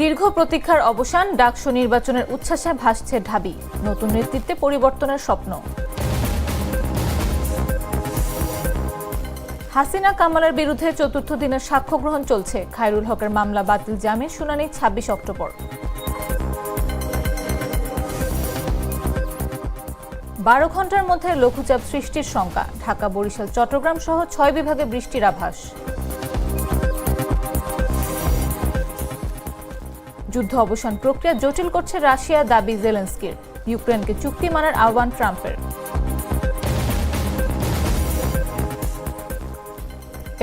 দীর্ঘ প্রতীক্ষার অবসান, ডাকসু নির্বাচনের উচ্ছ্বাসে ভাসছে ঢাবি। নতুন নেতৃত্বে পরিবর্তনের স্বপ্ন। হাসিনা কামালের বিরুদ্ধে চতুর্থ দিনের সাক্ষ্য গ্রহণ চলছে। খায়রুল হকের মামলা বাতিল জামিন শুনানি ছাব্বিশ অক্টোবর। বারো ঘণ্টার মধ্যে লঘুচাপ সৃষ্টির শঙ্কা। ঢাকা, বরিশাল, চট্টগ্রাম সহ ছয় বিভাগে বৃষ্টির আভাস। যুদ্ধ অবসান প্রক্রিয়া জটিল করছে রাশিয়া দাবি জেলেন্সকির। ইউক্রেনকে চুক্তি মানার আহ্বান ট্রাম্পের।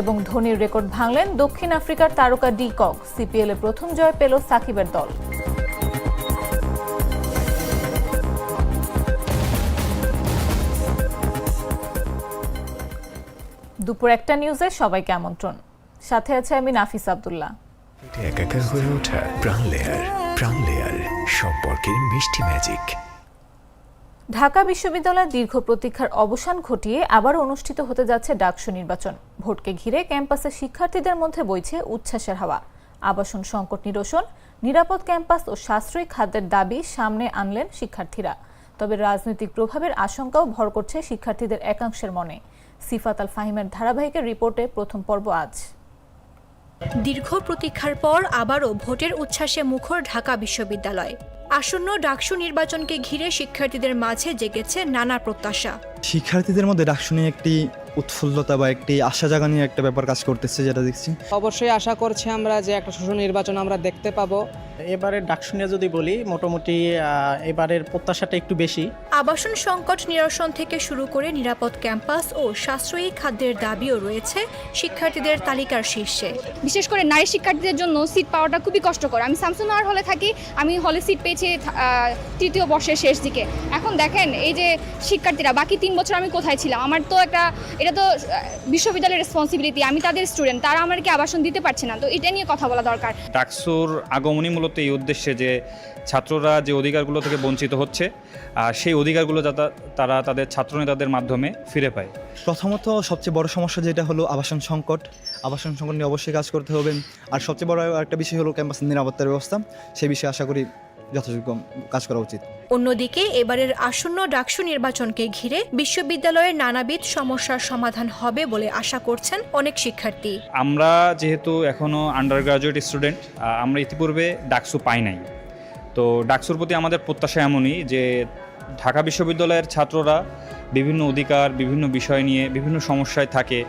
এবং ধোনির রেকর্ড ভাঙলেন দক্ষিণ আফ্রিকার তারকা ডি কক। সিপিএল এ প্রথম জয় পেল সাকিবের দল। দুপুর একটা নিউজে সবাইকে আমন্ত্রণ। সাথে আছে আমি নাফিস আব্দুল্লাহ। একাকার হয়ে ওঠা সম্পর্কের মিষ্টি ম্যাজিক ঢাকা বিশ্ববিদ্যালয়ের দীর্ঘ প্রতীক্ষার অবসান ঘটিয়ে আবার অনুষ্ঠিত হতে যাচ্ছে ডাকসু নির্বাচন। ভোটকে ঘিরে ক্যাম্পাসে শিক্ষার্থীদের মধ্যে বইছে উচ্ছ্বাসের হাওয়া। আবাসন সংকট নিরসন, নিরাপদ ক্যাম্পাস ও সাশ্রয়ী খাদ্যের দাবি সামনে আনলেন শিক্ষার্থীরা। তবে রাজনৈতিক প্রভাবের আশঙ্কাও ভর করছে শিক্ষার্থীদের একাংশের মনে। সিফাত আল ফাহিমের ধারাবাহিকের রিপোর্টে প্রথম পর্ব আজ। দীর্ঘ প্রতীক্ষার পর আবারও ভোটের উচ্ছ্বাসে মুখর ঢাকা বিশ্ববিদ্যালয়। আসন্ন ডাকসু নির্বাচনকে ঘিরে শিক্ষার্থীদের মাঝে জেগেছে নানা প্রত্যাশা। শিক্ষার্থীদের মধ্যে ডাকসু নিয়ে একটি উৎফুল্লতা বা একটি আশা জাগানিয়ে একটা ব্যাপার কাজ করতেছে যেটা দেখছি। অবশ্যই আশা করছি আমরা যে একটা সুষ্ঠু নির্বাচন আমরা দেখতে পাবো। এবারের ডাকশুনিয়া যদি বলি মোটামুটি এবারের প্রত্যাশাটা একটু বেশি। আবাসন সংকট নিরসন থেকে শুরু করে নিরাপদ ক্যাম্পাস ও সাশ্রয়ী খাদ্যের দাবিও রয়েছে শিক্ষার্থীদের তালিকার শীর্ষে। বিশেষ করে নারী শিক্ষার্থীদের জন্য সিট পাওয়াটা খুবই কষ্টকর। আমি স্যামসুনার হলে থাকি আমি হলে সিট পেয়েছি তৃতীয় বর্ষের শেষ দিকে। এখন দেখেন এই যে শিক্ষার্থীরা বাকি তিন বছর আমি কোথায় ছিলাম? আমার তো একটা এটা তো বিশ্ববিদ্যালয়ের রেসপন্সিবিলিটি আমি তাদের স্টুডেন্ট তারা আমাকে আবাসন দিতে পারছে না। তো এটা নিয়ে কথা বলা দরকার। ডাকসুর আগমনই মূলত এই উদ্দেশ্যে যে ছাত্ররা যে অধিকারগুলো থেকে বঞ্চিত হচ্ছে আর সেই অধিকারগুলো যাতে তারা তাদের ছাত্রনেতাদের মাধ্যমে ফিরে পায়। প্রথমত সবচেয়ে বড় সমস্যা যেটা হলো আবাসন সংকট। আবাসন সংকট নিয়ে অবশ্যই কাজ করতে হবে। আর সবচেয়ে বড় একটা বিষয় হলো ক্যাম্পাসের নিরাপত্তার ব্যবস্থা। সেই বিষয়ে আশা করি যথাযোগ্য কাজ করা উচিত। অন্যদিকে এবারের আসন্ন ডাকসু নির্বাচনকে ঘিরে বিশ্ববিদ্যালয়ের নানাবিধ সমস্যার সমাধান হবে বলে আশা করছেন অনেক শিক্ষার্থী। আমরা যেহেতু এখনও আন্ডার গ্রাজুয়েট স্টুডেন্ট আমরা ইতিপূর্বে ডাকসু পাই নাই। তো ডাকসুর প্রতি আমাদের প্রত্যাশা এমনই যে ঢাকা বিশ্ববিদ্যালয়ের ছাত্ররা বিভিন্ন অধিকার, বিভিন্ন বিষয় নিয়ে বিভিন্ন সমস্যায় থাকে,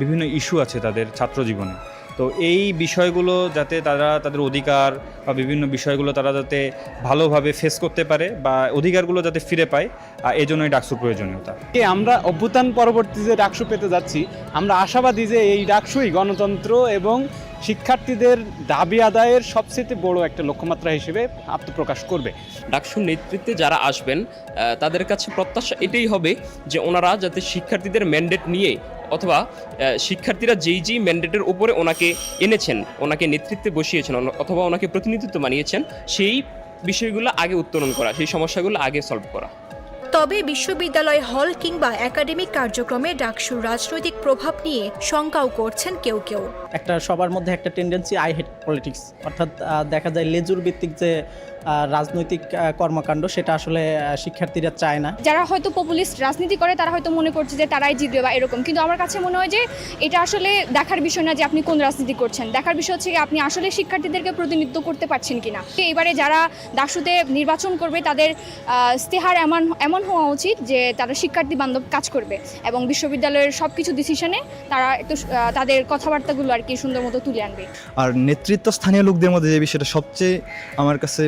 বিভিন্ন ইস্যু আছে তাদের ছাত্র জীবনে। তো এই বিষয়গুলো যাতে তারা তাদের অধিকার বা বিভিন্ন বিষয়গুলো তারা যাতে ভালোভাবে ফেস করতে পারে বা অধিকারগুলো যাতে ফিরে পায় আর এই জন্যই ডাকসুর প্রয়োজনীয়তা। আমরা অভ্যুত্থান পরবর্তী যে ডাকসু পেতে যাচ্ছি। আমরা আশাবাদী যে এই ডাকসুই গণতন্ত্র এবং শিক্ষার্থীদের দাবি আদায়ের সবচেয়ে বড় একটা লক্ষ্যমাত্রা হিসেবে আত্মপ্রকাশ করবে। ডাকসুর নেতৃত্বে যারা আসবেন তাদের কাছে প্রত্যাশা এটাই হবে যে ওনারা যাতে শিক্ষার্থীদের ম্যান্ডেট নিয়ে অথবা শিক্ষার্থীরা যেই যেই ম্যান্ডেটের উপরে ওনাকে এনেছেন, ওনাকে নেতৃত্বে বসিয়েছেন অথবা ওনাকে প্রতিনিধিত্ব বানিয়েছেন সেই বিষয়গুলো আগে উত্তরণ করা, সেই সমস্যাগুলো আগে সলভ করা। তবে বিশ্ববিদ্যালয় হল কিংবা একাডেমিক কার্যক্রমে ডাকসুর রাজনৈতিক প্রভাব নিয়ে শঙ্কাও করছেন কেউ কেউ। একটা সবার মধ্যে একটা টেন্ডেন্সি আই হেড পলিটিক্স অর্থাৎ দেখা যায় লেজুর ভিত্তিক যে রাজনৈতিক কর্মকাণ্ড সেটা আসলে শিক্ষার্থীরা চায় না। যারা হয়তো পপুলিস্ট রাজনীতি করে তারা হয়তো মনে করছে যে তারাই জিতবে বা এরকম। কিন্তু আমার কাছে মনে হয় যে এটা আসলে দেখার বিষয় না যে আপনি কোন রাজনীতি করছেন। দেখার বিষয় হচ্ছে আপনি আসলে শিক্ষার্থীদেরকে প্রতিনিধিত্ব করতে পারছেন কিনা। এবারে যারা দাসুতে নির্বাচন করবে তাদের ইস্তেহার এমন এমন হওয়া উচিত যে তারা শিক্ষার্থী বান্ধব কাজ করবে এবং বিশ্ববিদ্যালয়ের সব কিছু ডিসিশনে তারা একটু তাদের কথাবার্তাগুলো আর কি সুন্দর মতো তুলে আনবে। আর নেতৃত্ব স্থানীয় লোকদের মধ্যে যে বিষয়টা সবচেয়ে আমার কাছে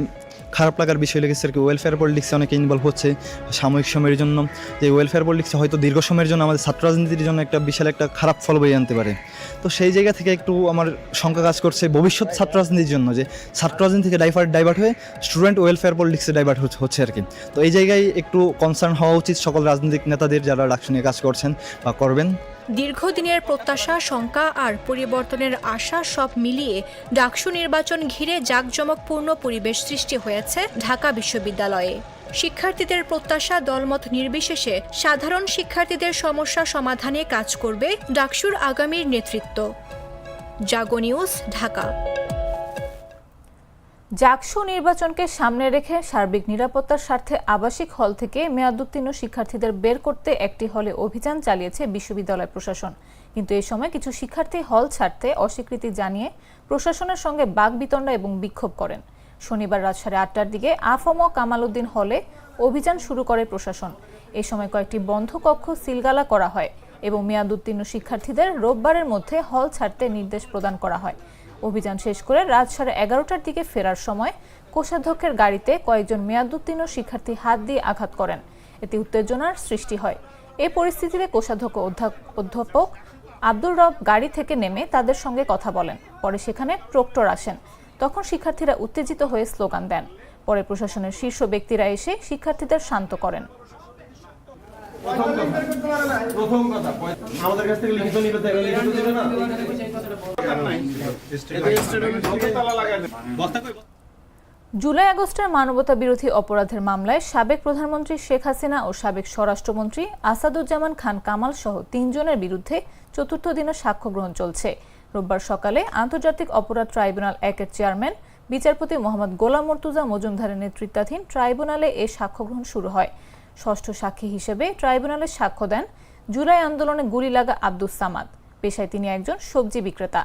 খারাপ লাগার বিষয় লেগেছে আর কি ওয়েলফেয়ার পলিটিক্সে অনেকে ইনভলভ হচ্ছে সাময়িক সময়ের জন্য। যে ওয়েলফেয়ার পলিটিক্সে হয়তো দীর্ঘ সময়ের জন্য আমাদের ছাত্র রাজনীতির জন্য একটা বিশাল একটা খারাপ ফল বয়ে আনতে পারে। তো সেই জায়গা থেকে একটু আমার শঙ্কা কাজ করছে ভবিষ্যৎ ছাত্র রাজনীতির জন্য যে ছাত্র রাজনীতি থেকে ডাইভার্ট ডাইভার্ট হয়ে স্টুডেন্ট ওয়েলফেয়ার পলিটিক্সে ডাইভার্ট হচ্ছে আর কি। তো এই জায়গায় একটু কনসার্ন হওয়া উচিত সকল রাজনৈতিক নেতাদের যারা ডাকসু নিয়ে কাজ করছেন বা করবেন। দীর্ঘদিনের প্রত্যাশা, শঙ্কা আর পরিবর্তনের আশা সব মিলিয়ে ডাকসু নির্বাচন ঘিরে জাঁকজমকপূর্ণ পরিবেশ সৃষ্টি হয়েছে ঢাকা বিশ্ববিদ্যালয়ে। শিক্ষার্থীদের প্রত্যাশা, দলমত নির্বিশেষে সাধারণ শিক্ষার্থীদের সমস্যা সমাধানে কাজ করবে ডাকসুর আগামীর নেতৃত্ব। জাগো নিউজ, ঢাকা। জাকসু নির্বাচনকে সামনে রেখে সার্বিক নিরাপত্তার স্বার্থে আবাসিক হল থেকে মেয়াদোত্তীর্ণ শিক্ষার্থীদের বের করতে একটি হলে অভিযান চালিয়েছে বিশ্ববিদ্যালয় প্রশাসন। কিন্তু এ সময় কিছু শিক্ষার্থী হল ছাড়তে অস্বীকৃতি জানিয়ে প্রশাসনের সঙ্গে বাগবিতণ্ডা এবং বিক্ষোভ করেন। শনিবার রাত সাড়ে আটটার দিকে আফম কামালউদ্দিন হলে অভিযান শুরু করে প্রশাসন। এ সময় কয়েকটি বন্ধ কক্ষ সিলগালা করা হয় এবং মেয়াদোত্তীর্ণ শিক্ষার্থীদের রোববারের মধ্যে হল ছাড়তে নির্দেশ প্রদান করা হয়। অভিযান শেষ করে রাত সাড়ে এগারোটার দিকে ফেরার সময় কোষাধ্যক্ষের গাড়িতে কয়েকজন মেয়াদোত্তীর্ণ শিক্ষার্থী হাত দিয়ে আঘাত করেন। এতে উত্তেজনার সৃষ্টি হয়। এ পরিস্থিতিতে কোষাধ্যক্ষ অধ্যা- অধ্যাপক আব্দুর রব গাড়ি থেকে নেমে তাদের সঙ্গে কথা বলেন। পরে সেখানে প্রক্টর আসেন। তখন শিক্ষার্থীরা উত্তেজিত হয়ে স্লোগান দেন। পরে প্রশাসনের শীর্ষ ব্যক্তিরা এসে শিক্ষার্থীদের শান্ত করেন। জুলাই আগস্টের মানবতা বিরোধী অপরাধের মামলায় সাবেক প্রধানমন্ত্রী শেখ হাসিনা ও সাবেক স্বরাষ্ট্রমন্ত্রী আসাদুজ্জামান খান কামাল সহ তিনজনের বিরুদ্ধে চতুর্থ দিনে সাক্ষ্য গ্রহণ চলছে। রোববার সকালে আন্তর্জাতিক অপরাধ ট্রাইব্যুনাল একের চেয়ারম্যান, বিচারপতি মোহাম্মদ গোলাম মর্তুজা মজুমদারের নেতৃত্বাধীন ট্রাইব্যুনালে এ সাক্ষ্য গ্রহণ শুরু হয়। ষষ্ঠ সাক্ষী হিসেবে ট্রাইব্যুনালে সাক্ষ্য দেন জুলাই আন্দোলনে গুলি লাগা আব্দুস সামাদ। পেশায় তিনি একজন সবজি বিক্রেতা।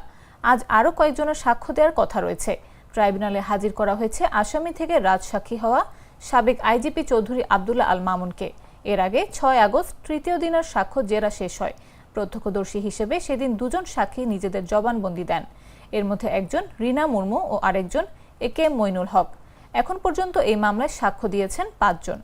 আজ আরও কয়েকজনের সাক্ষ্য দেওয়ার কথা রয়েছে। ট্রাইব্যুনালে হাজির করা হয়েছে আসামি থেকে রাজসাক্ষী হওয়া সাবেক আইজিপি চৌধুরী আবদুল্লাহ আল মামুনকে। এর আগে ছয় আগস্ট তৃতীয় দিনের সাক্ষ্য জেরা শেষ হয়। প্রত্যক্ষদর্শী হিসেবে সেদিন দুজন সাক্ষী নিজেদের জবানবন্দি দেন। এর মধ্যে একজন রিনা মুর্মু ও আরেকজন এ কে মইনুল হক। এখন পর্যন্ত এই মামলায় সাক্ষ্য দিয়েছেন পাঁচজন।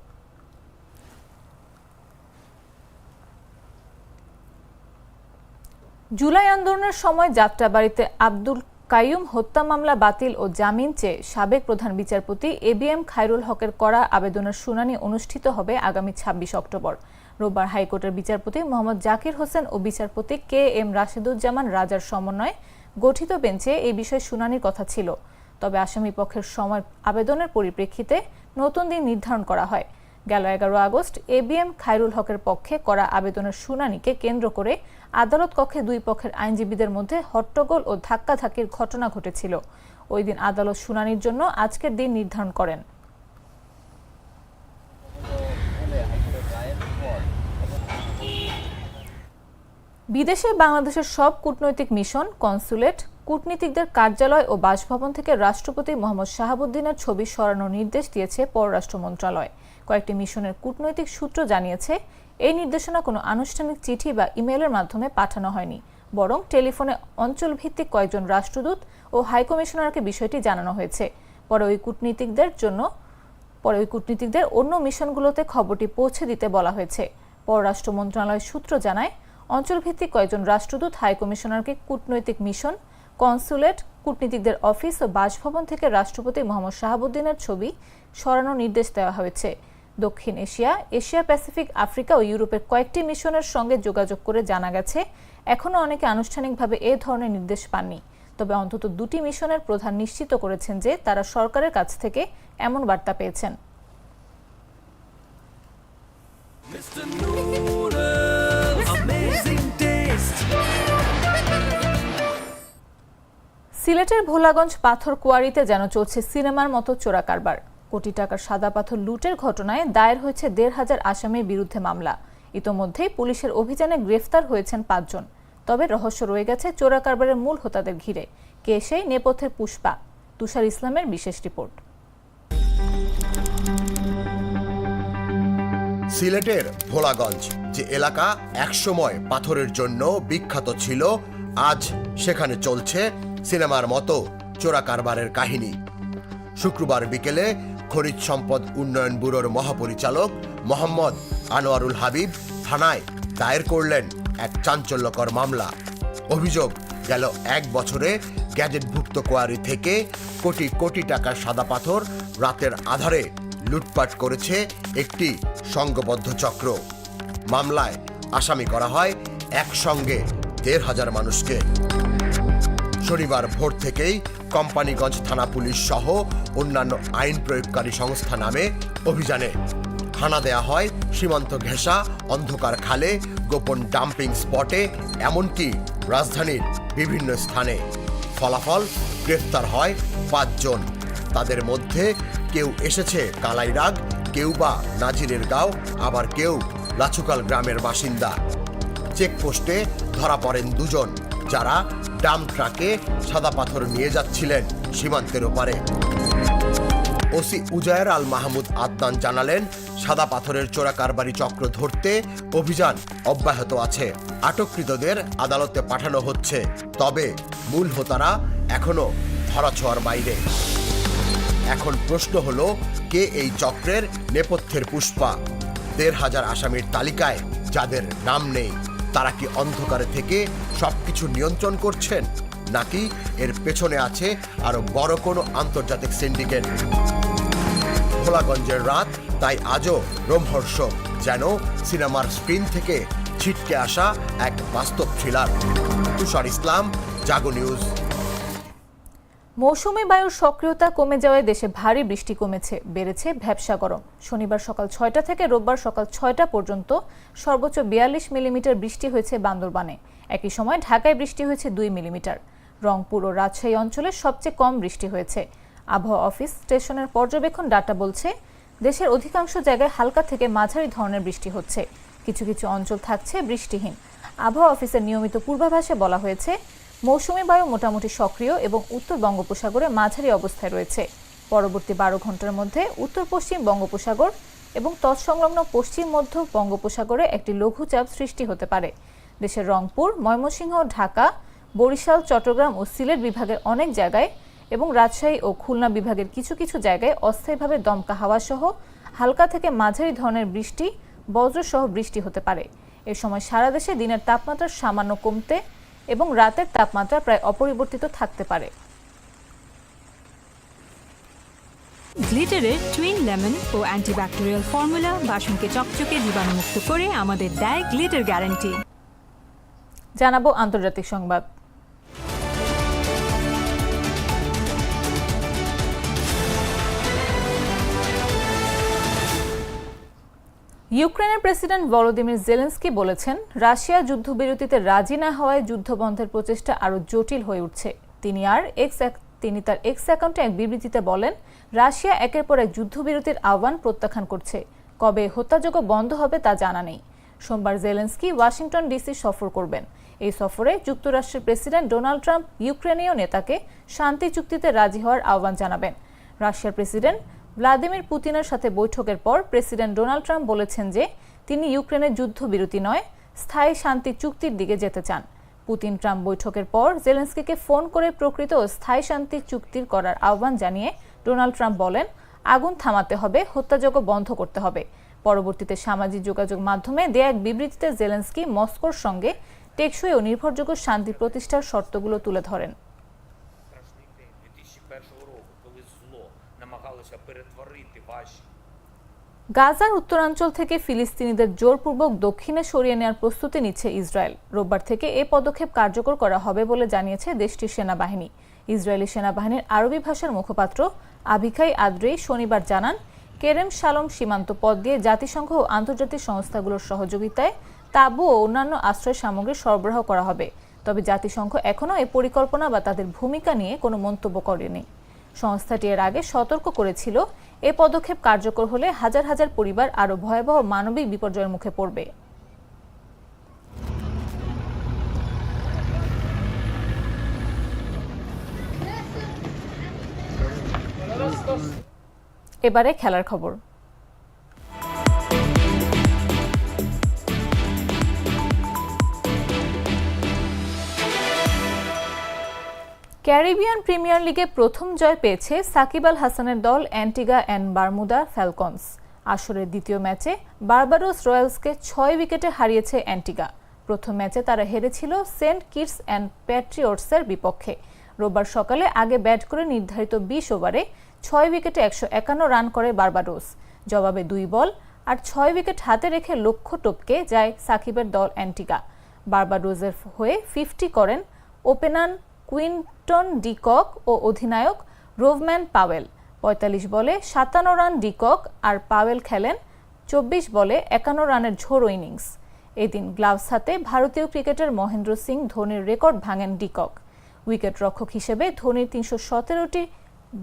জুলাই আন্দোলনের সময় যাত্রাবাড়িতে আব্দুল কাইয়ুম হত্যা মামলা বাতিল ও জামিন চেয়ে সাবেক প্রধান বিচারপতি এ বি এম খায়রুল হকের করা আবেদনের শুনানি অনুষ্ঠিত হবে আগামী ছাব্বিশ অক্টোবর। রোববার হাইকোর্টের বিচারপতি মোহাম্মদ জাকির হোসেন ও বিচারপতি কে এম রাশেদুজ্জামান রাজার সমন্বয়ে গঠিত বেঞ্চে এই বিষয়ে শুনানির কথা ছিল। তবে আসামি পক্ষের সময় আবেদনের পরিপ্রেক্ষিতে নতুন দিন নির্ধারণ করা হয়। গেল এগারো August A B M Khairul হকের পক্ষে করা আবেদনের শুনানিকে কেন্দ্র করে আদালত কক্ষে দুই পক্ষের আইনজীবীদের মধ্যে হট্টগোল ও ধাক্কাধাক্কির ঘটনা ঘটেছিল। ওই দিন আদালত শুনানির জন্য আজকের দিন নির্ধারণ করেন। বিদেশে বাংলাদেশের সব কূটনৈতিক মিশন, কনসুলেট, কূটনীতিকদের কার্যালয় ও বাসভবন থেকে রাষ্ট্রপতি মোহাম্মদ শাহাবুদ্দিনের ছবি সরানোর নির্দেশ দিয়েছে পররাষ্ট্র মন্ত্রণালয়। কয়েকটি মিশনের কূটনৈতিক সূত্র জানিয়েছে, এই নির্দেশনা কোনো আনুষ্ঠানিক চিঠি বা ইমেলের মাধ্যমে পাঠানো হয়নি, বরং টেলিফোনে অঞ্চলভিত্তিক কয়েকজন রাষ্ট্রদূত ও হাইকমিশনারকে বিষয়টি জানানো হয়েছে। পরে ওই কূটনীতিকদের জন্য, পরে ওই কূটনীতিকদের অন্য মিশনগুলোতে খবরটি পৌঁছে দিতে বলা হয়েছে। পররাষ্ট্র মন্ত্রণালয়ের সূত্র জানায়, অঞ্চলভিত্তিক কয়েকজন রাষ্ট্রদূত হাইকমিশনারকে কূটনৈতিক মিশন, কনসুলেট, কূটনীতিকদের অফিস ও বাসভবন থেকে রাষ্ট্রপতি মোহাম্মদ শাহাবুদ্দিনের ছবি সরানোর নির্দেশ দেওয়া হয়েছে। দক্ষিণ এশিয়া এশিয়া, প্যাসিফিক আফ্রিকা ও ইউরোপের কয়েকটি মিশনের সঙ্গে যোগাযোগ করে জানা গেছে এখনও অনেকে আনুষ্ঠানিকভাবে এ ধরনের নির্দেশ পাননি। তবে অন্তত দুটি মিশনের প্রধান নিশ্চিত করেছেন যে তারা সরকারের কাছ থেকে এমন বার্তা পেয়েছেন। সিলেটের ভোলাগঞ্জ পাথর কোয়ারিতে যেন চলছে সিনেমার মতো চোরা কারবার কোটি টাকার সাদা পাথর লুটের ঘটনায় দায়ের হয়েছে দেড় হাজার আসামির বিরুদ্ধে মামলা। ইতোমধ্যেই পুলিশের অভিযানে গ্রেফতার হয়েছেন পাঁচজন। তবে রহস্য রয়ে গেছে চোরা কারবারের মূল হোতাদের ঘিরে। কে সেই নেপথ্যের পুষ্পা? তুষার ইসলামের বিশেষ রিপোর্ট। সিলেটের ভোলাগঞ্জ, যে এলাকা একসময় পাথরের জন্য বিখ্যাত ছিল, আজ সেখানে চলছে সিনেমার মতো চোরা কারবারের কাহিনী। শুক্রবার বিকেলে খনিজ সম্পদ উন্নয়ন ব্যুরোর মহাপরিচালক মোহাম্মদ আনোয়ারুল হাবিব থানায় দায়ের করলেন এক চাঞ্চল্যকর মামলা। অভিযোগ গেল এক বছরে গ্যাজেটভুক্ত কোয়ারি থেকে কোটি কোটি টাকার সাদা পাথর রাতের আধারে লুটপাট করেছে একটি সংঘবদ্ধ চক্র। মামলায় আসামি করা হয় একসঙ্গে দেড় হাজার মানুষকে। শনিবার ভোর থেকেই কোম্পানিগঞ্জ থানা পুলিশ সহ অন্যান্য আইন প্রয়োগকারী সংস্থা নামে অভিযানে। হানা দেয়া হয় সীমান্ত ঘেঁষা, অন্ধকার খালে, গোপন ডাম্পিং স্পটে, এমনকি রাজধানীর বিভিন্ন স্থানে। ফলাফল, গ্রেফতার হয় পাঁচজন তাদের মধ্যে কেউ এসেছে কালাইরাগ, কেউ বা নাজিরের গাঁও, আবার কেউ লাচুকাল গ্রামের বাসিন্দা। চেকপোস্টে ধরা পড়েন দুজন। যারা ডাম ট্রাকে সাদা পাথর নিয়ে যাচ্ছিলেন সীমান্তের ওপারে। ওসি উজায়ের আল মাহমুদ আদনান জানালেন, সাদা পাথরের চোরা কারবারি চক্র ধরতে অভিযান অব্যাহত আছে। আটককৃতদের আদালতে পাঠানো হচ্ছে, তবে মূল হোতারা এখনও ধরাছোঁয়ার বাইরে। এখন প্রশ্ন হলো, কে এই চক্রের নেপথ্যের পুষ্পা? দেড় হাজার আসামির তালিকায় যাদের নাম নেই। তারা কি অন্ধকারে থেকে সবকিছু নিয়ন্ত্রণ করছেন? নাকি এর পেছনে আছে আরও বড় কোনো আন্তর্জাতিক সিন্ডিকেট? ভোলাগঞ্জের রাত, তাই আজও রোমহর্ষক যেন সিনেমার স্ক্রিন থেকে ছিটকে আসা এক বাস্তব থ্রিলার। তুষার ইসলাম, জাগো নিউজ। মৌসুমি বায়ুর সক্রিয়তা কমে যাওয়ায় দেশে ভারী বৃষ্টি কমেছে, বেড়েছে, ভ্যাবসা গরম। শনিবার সকাল ছয়টা থেকে রোববার সকাল ছয়টা পর্যন্ত সর্বোচ্চ বিয়াল্লিশ মিলিমিটার বৃষ্টি হয়েছে বান্দরবানে। একই সময় ঢাকায় বৃষ্টি হয়েছে দুই মিলিমিটার। রংপুর ও রাজশাহী অঞ্চলে সবচেয়ে কম বৃষ্টি হয়েছে। আবহাওয়া অফিস স্টেশনের পর্যবেক্ষণ ডাটা বলছে, দেশের অধিকাংশ জায়গায় হালকা থেকে মাঝারি ধরনের বৃষ্টি হচ্ছে। কিছু কিছু অঞ্চল থাকছে বৃষ্টিহীন। আবহাওয়া অফিসের নিয়মিত পূর্বাভাসে বলা হয়েছে মৌসুমি বায়ু মোটামুটি সক্রিয় এবং উত্তর বঙ্গোপসাগরে মাঝারি অবস্থায় রয়েছে। পরবর্তী বারো ঘণ্টার মধ্যে উত্তর পশ্চিম বঙ্গোপসাগর এবং তৎসংলগ্ন পশ্চিম মধ্য বঙ্গোপসাগরে একটি লঘুচাপ সৃষ্টি হতে পারে। দেশের রংপুর, ময়মনসিংহ, ঢাকা, বরিশাল, চট্টগ্রাম ও সিলেট বিভাগের অনেক জায়গায় এবং রাজশাহী ও খুলনা বিভাগের কিছু কিছু জায়গায় অস্থায়ীভাবে দমকা হাওয়া সহ হালকা থেকে মাঝারি ধরনের বৃষ্টি, বজ্রসহ বৃষ্টি হতে পারে। এ সময় সারা দেশে দিনের তাপমাত্রা সামান্য কমতে এবং রাতের তাপমাত্রা প্রায় অপরিবর্তিত থাকতে পারে। গ্লিটারের টুইন লেমন ও অ্যান্টিব্যাকটেরিয়াল ফর্মুলা বাসনকে চকচকে জীবাণুমুক্ত করে আমাদের দেয় গ্লিটার গ্যারান্টি। জানাব আন্তর্জাতিক সংবাদ। ইউক্রেনের প্রেসিডেন্ট ভলোদিমির জেলেন্সকি বলেছেন, রাশিয়া যুদ্ধবিরতিতে রাজি না হওয়ায় যুদ্ধবন্ধের প্রচেষ্টা আরও জটিল হয়ে উঠছে। তিনি আর এক্স তিনি তার এক্স অ্যাকাউন্টে এক বিবৃতিতে বলেন, রাশিয়া একের পর এক যুদ্ধবিরতির আহ্বান প্রত্যাখ্যান করছে। কবে হত্যাযোগ্য বন্ধ হবে তা জানা নেই। সোমবার জেলেন্সকি ওয়াশিংটন ডিসি সফর করবেন। এই সফরে যুক্তরাষ্ট্রের প্রেসিডেন্ট ডোনাল্ড ট্রাম্প ইউক্রেনীয় নেতাকে শান্তি চুক্তিতে রাজি হওয়ার আহ্বান জানাবেন। রাশিয়ার প্রেসিডেন্ট ভ্লাদিমির পুতিনের সাথে বৈঠকের পর প্রেসিডেন্ট ডোনাল্ড ট্রাম্প বলেছেন যে তিনি ইউক্রেনের যুদ্ধবিরতি নয়, স্থায়ী শান্তি চুক্তির দিকে যেতে চান। পুতিন ট্রাম্প বৈঠকের পর জেলেন্সকিকে ফোন করে প্রকৃত স্থায়ী শান্তি চুক্তির করার আহ্বান জানিয়ে ডোনাল্ড ট্রাম্প বলেন, আগুন থামাতে হবে, হত্যাযজ্ঞ বন্ধ করতে হবে। পরবর্তীতে সামাজিক যোগাযোগ মাধ্যমে দেয়া এক বিবৃতিতে জেলেন্সকি মস্কোর সঙ্গে টেকসই ও নির্ভরযোগ্য শান্তি প্রতিষ্ঠার শর্তগুলো তুলে ধরেন। গাজার উত্তরাঞ্চল থেকে ফিলিস্তিনিদের জোরপূর্বক দক্ষিণে সরিয়ে নেওয়ার প্রস্তুতি নিচ্ছে ইসরায়েল। রোববার থেকে এ পদক্ষেপ কার্যকর করা হবে বলে জানিয়েছে দেশটির সেনাবাহিনী। ইসরায়েলি সেনাবাহিনীর আরবি ভাষার মুখপাত্র আভিখাই আদ্রেই শনিবার জানান, কেরেম শালম সীমান্ত পথ দিয়ে জাতিসংঘ ও আন্তর্জাতিক সংস্থাগুলোর সহযোগিতায় তাঁবু ও অন্যান্য আশ্রয় সামগ্রী সরবরাহ করা হবে। তবে জাতিসংঘ এখনও এ পরিকল্পনা বা তাদের ভূমিকা নিয়ে কোনো মন্তব্য করেনি। সংস্থাটি এর আগে সতর্ক করেছিল এ পদক্ষেপ কার্যকর হলে হাজার হাজার পরিবার আরও ভয়াবহ মানবিক বিপর্যয়ের মুখে পড়বে। এবারে খেলার খবর। ক্যারিবিয়ান প্রিমিয়ার লিগে প্রথম জয় পেয়েছে সাকিব আল হাসানের দল অ্যান্টিগা অ্যান্ড বারমুদা ফ্যালকনস। আসরের দ্বিতীয় ম্যাচে বারবারোস রয়্যালসকে ছয় উইকেটে হারিয়েছে অ্যান্টিগা। প্রথম ম্যাচে তারা হেরেছিল সেন্ট কিটস অ্যান্ড প্যাট্রিয়টসের বিপক্ষে। রোববার সকালে আগে ব্যাট করে নির্ধারিত বিশ ওভারে ছয় উইকেটে একশো একান্ন রান করে বারবাডোস। জবাবে দুই বল আর ছয় উইকেট হাতে রেখে লক্ষ্য টপকে যায় সাকিবের দল অ্যান্টিগা। বারবাডোজের হয়ে ফিফটি করেন ওপেনান কুইন্টন ডিকক ও অধিনায়ক রোভম্যান পাওয়েল। পঁয়তাল্লিশ বলে সাতান্ন রান ডিকক আর পাওয়েল খেলেন চব্বিশ বলে একান্ন রানের ঝোড়ো ইনিংস। এদিন গ্লাভস হাতে ভারতীয় ক্রিকেটার মহেন্দ্র সিং ধোনির রেকর্ড ভাঙেন ডিকক উইকেট রক্ষক হিসেবে ধোনির তিনশো সতেরোটি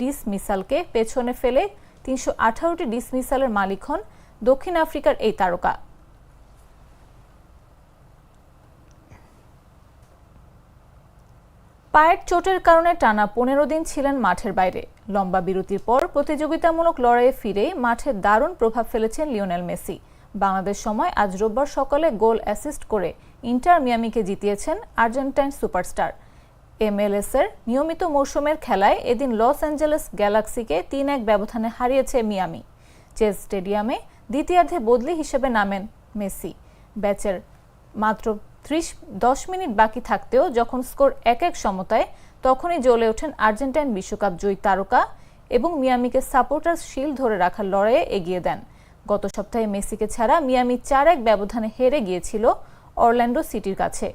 ডিসমিসালকে পেছনে ফেলে তিনশো আঠারোটি ডিসমিসালের মালিক হন দক্ষিণ আফ্রিকার এই তারকা। পায়ের চোটের কারণে টানা পনেরো দিন ছিলেন মাঠের বাইরে। লম্বা বিরতির পর প্রতিযোগিতামূলক লড়াইয়ে ফিরে মাঠে দারুণ প্রভাব ফেলেছেন লিওনেল মেসি। বাংলাদেশ সময় আজ রোববার সকালে গোল অ্যাসিস্ট করে ইন্টার মিয়ামিকে জিতিয়েছেন আর্জেন্টাইন সুপারস্টার। এমএলএস এর নিয়মিত মৌসুমের খেলায় এদিন লস অ্যাঞ্জেলেস গ্যালাক্সিকে তিন এক ব্যবধানে হারিয়েছে মিয়ামি। চেস স্টেডিয়ামে দ্বিতীয়ার্ধে বদলি হিসেবে নামেন মেসি। ব্যাচের মাত্র ত্রিশ, দশ মিনিট বাকি থাকতেও যখন স্কোর এক এক সমতায়, তখনই জ্বলে ওঠেন আর্জেন্টাইন বিশ্বকাপ জয়ী তারকা এবং মিয়ামিকে সাপোর্টার্স শিল ধরে রাখার লড়াইয়ে এগিয়ে দেন। গত সপ্তাহে মেসিকে ছাড়া মিয়ামি চার এক ব্যবধানে হেরে গিয়েছিল অরল্যান্ডো সিটির কাছে।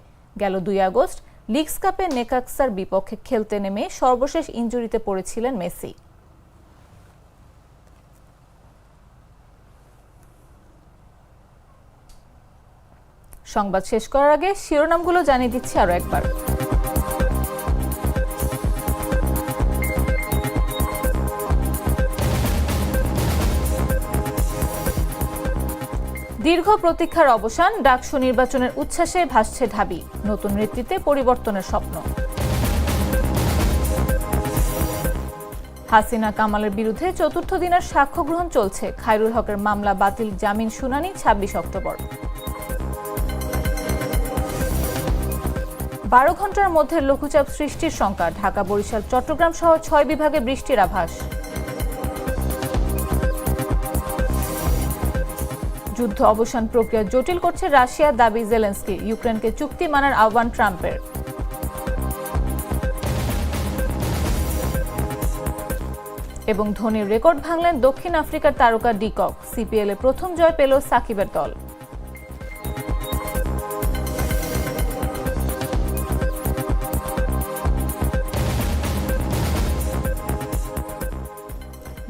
গেল দুই আগস্ট, লিগস কাপে নেকাক্সার বিপক্ষে খেলতে নেমে সর্বশেষ ইঞ্জুরিতে পড়েছিলেন মেসি। সংবাদ শেষ করার আগে শিরোনামগুলো জানিয়ে দিচ্ছি আরও একবার। দীর্ঘ প্রতীক্ষার অবসান, ডাকসু নির্বাচনের উচ্ছ্বাসে ভাসছে ঢাবি, নতুন নেতৃত্বে পরিবর্তনের স্বপ্ন। হাসিনা কামালের বিরুদ্ধে চতুর্থ দিনের সাক্ষ্য গ্রহণ চলছে। খায়রুল হকের মামলা বাতিল জামিন শুনানি ছাব্বিশ অক্টোবর। বারো ঘণ্টার মধ্যে লঘুচাপ সৃষ্টির শঙ্কা ঢাকা, বরিশাল, চট্টগ্রাম সহ ছয় বিভাগে বৃষ্টির আভাস। যুদ্ধ অবসান প্রক্রিয়া জটিল করছে রাশিয়ার দাবি জেলেন্সকি। ইউক্রেনকে চুক্তি মানার আহ্বান ট্রাম্পের। এবং ধোনির রেকর্ড ভাঙলেন দক্ষিণ আফ্রিকার তারকা ডিকক সিপিএল প্রথম জয় পেল সাকিবের দল।